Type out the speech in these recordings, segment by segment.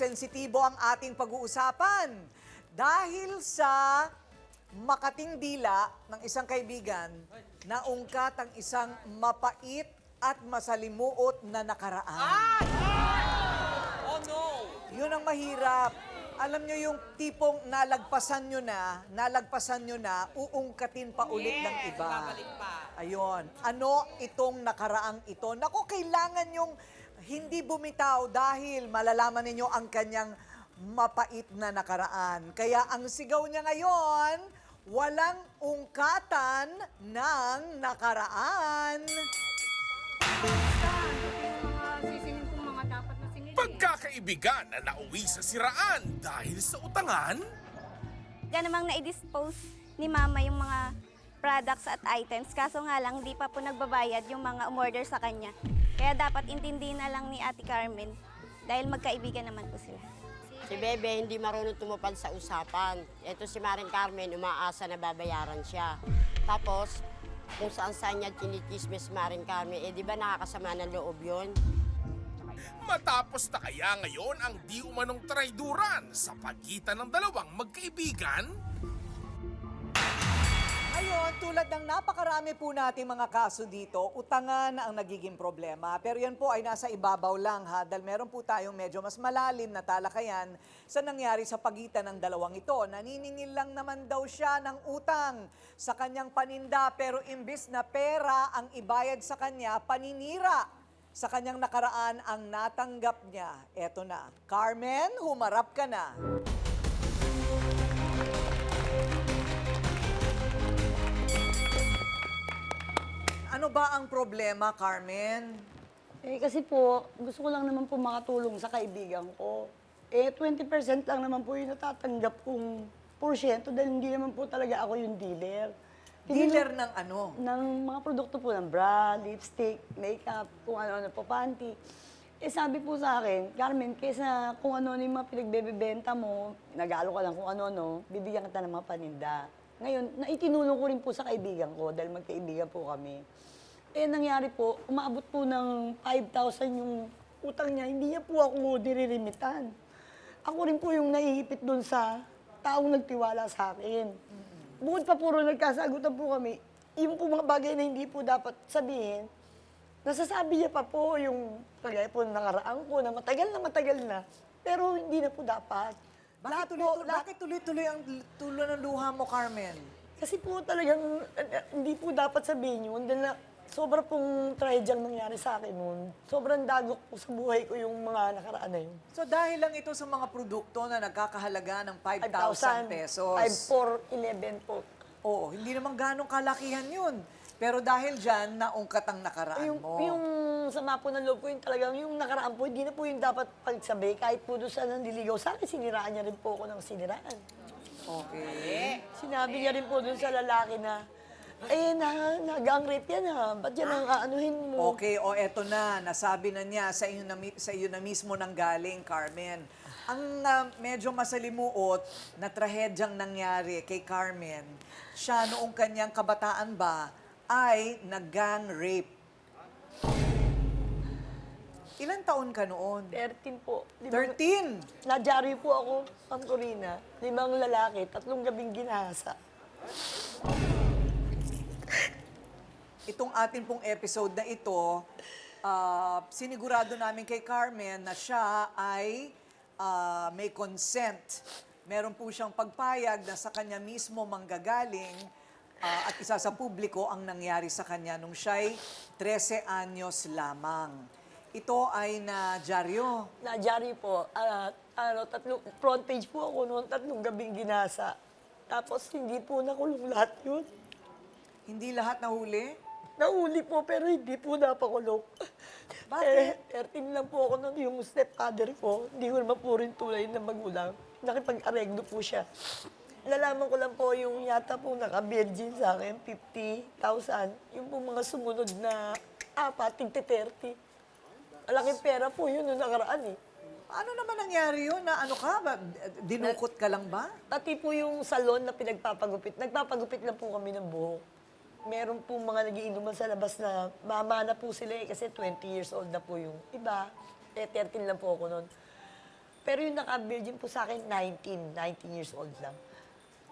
Sensitibo ang ating pag-uusapan dahil sa makating dila ng isang kaibigan na ungkat ang isang mapait at masalimuot na nakaraan. Oh no! Yun ang mahirap. Alam nyo yung tipong nalagpasan nyo na, nalagpasan nyo na, uungkatin pa ulit ng Yes, iba. babalik pa. Ayun. Ano itong nakaraang ito? Naku, kailangan yung hindi bumitaw dahil malalaman ninyo ang kanyang mapait na nakaraan. Kaya ang sigaw niya ngayon, walang ungkatan ng nakaraan. Pagkakaibigan na nauwi sa siraan dahil sa utangan? Diyan namang na-dispose ni Mama yung mga products at items. Kaso nga lang, di pa po nagbabayad yung mga umorder sa kanya. Kaya dapat intindi na lang ni Ate Carmen dahil magkaibigan naman po sila. Si Bebe hindi marunong tumupad sa usapan. Ito si Maring Carmen, umaasa na babayaran siya. Tapos, kung saan saan niya chinichismis si Maring Carmen, eh di ba nakakasama ng loob yun? Matapos na kaya ngayon ang di umanong traiduran sa pagitan ng dalawang magkaibigan? Ngayon, tulad ng napakarami po nating mga kaso dito, utangan ang nagiging problema. Pero yan po ay nasa ibabaw lang ha, dahil meron po tayong medyo mas malalim na talakayan sa nangyari sa pagitan ng dalawang ito. Naniningil lang naman daw siya ng utang sa kanyang paninda, pero imbis na pera ang ibayad sa kanya, paninira sa kanyang nakaraan ang natanggap niya. Eto na. Carmen, humarap ka na. Ano ba ang problema, Carmen? Eh kasi po, gusto ko lang naman po makatulong sa kaibigan ko. Eh 20% lang naman po yung natatanggap kong porsyento dahil hindi naman po talaga ako yung dealer. Hindi Dealer ng ano? ng mga produkto po ng bra, lipstick, makeup, kung ano-ano po, panty. Eh sabi po sa akin, Carmen, kesa kung ano-ano yung mga pinagbebenta mo, nag-aalo ka lang kung ano-ano, bibigyan kita ng mga paninda. Ngayon, naitinulong ko rin po sa kaibigan ko dahil magkaibigan po kami. Eh nangyari po, umabot po ng 5,000 yung utang niya, hindi niya po ako nirerimitan. Ako rin po yung naiipit dun sa taong nagtiwala sa akin. Bukod pa puro nagkasagutan po kami, yung po mga bagay na hindi po dapat sabihin, nasasabi niya pa po yung kagaya po nakaraan ko na matagal na matagal na, pero hindi na po dapat. Bakit Lahat po, tuloy-tuloy, lahat- bakit tuloy-tuloy ang tulo ng luha mo, Carmen? kasi po talagang uh, hindi po dapat sabihin yun. Dahil na sobra pong tragedy ang nangyari sa akin noon. Sobrang dagok po sa buhay ko yung mga nakaraan na yun. So dahil lang ito sa mga produkto na nagkakahalaga ng 5,000 pesos. 5,411 po. Oo, hindi naman ganong kalakihan yun. Pero dahil dyan, naungkat ang nakaraan yung, mo. yung sama po ng loob ko, yung talagang yung nakaraan po, hindi na po yung dapat pagsabi. Kahit po doon sa nandiligaw sa akin, siniraan niya rin po ako ng siniraan. Okay. Sinabi niya rin po doon sa lalaki na, eh, na, na-gang rape yan ha. Ba't yan ang aanuhin mo? Okay, o eto na, nasabi na niya sa iyo na, mi- sa iyo na mismo nang galing, Carmen. Ang ah, medyo masalimuot na trahedyang nangyari kay Carmen, siya noong kanyang kabataan ba ay nag-gang rape. Ilan taon ka noon? 13 po. Limang- 13! Nadyari po ako, Ma'am Corina. Limang lalaki, tatlong gabing ginahasa. Itong atin pong episode na ito, ah, sinigurado namin kay Carmen na siya ay ah, may consent. Meron po siyang pagpayag na sa kanya mismo manggagaling ah, at isa sa publiko ang nangyari sa kanya nung siya'y 13 anyos lamang. Ito ay na dyaryo. Nadyari po, ah, ano, tatlong, front page po ako noon, tatlong gabing ginasa. Tapos hindi po nakulong lahat yun. Hindi lahat nahuli. Nahuli po, pero hindi po napakulong. Bakit? Eh, 13 lang po ako nung yung stepfather ko. Hindi ko naman po rin tulay na magulang. Nakipag-areglo po siya. Nalaman ko lang po yung yata po naka-virgin sa akin, 50,000. Yung po mga sumunod na apat, tigti 30. Malaking pera po yun nung nakaraan eh. Ano naman nangyari yun? Na ano ka? Ba? Dinukot ka lang ba? Pati po yung salon na pinagpapagupit. Nagpapagupit lang po kami ng buhok. Meron po mga nagiinuman sa labas na mama na po sila eh, kasi 20 years old na po yung iba. Eh, 13 lang po ako noon. Pero yung naka-virgin po sa akin, 19, 19 years old lang.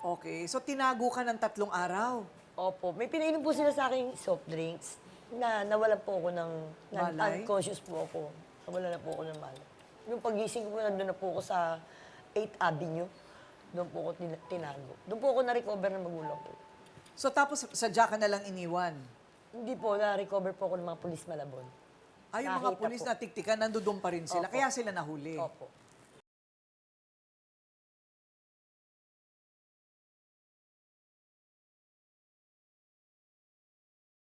Okay, so tinago ka ng tatlong araw. Opo, may pinainom po sila sa akin soft drinks na nawalan po ako ng, na, Malay? unconscious po ako. Nawala na po ako ng malay. Yung pagising ko, nandun na po ako sa 8th Avenue. Doon po ako tin- tinago. Doon po ako na-recover ng magulang ko. So tapos sadya ka na lang iniwan. Hindi po, na-recover po ako ng mga pulis Malabon. Ay, yung mga Nakita pulis po. na tiktikan, nandoon pa rin sila. Opo. Kaya sila nahuli. Opo.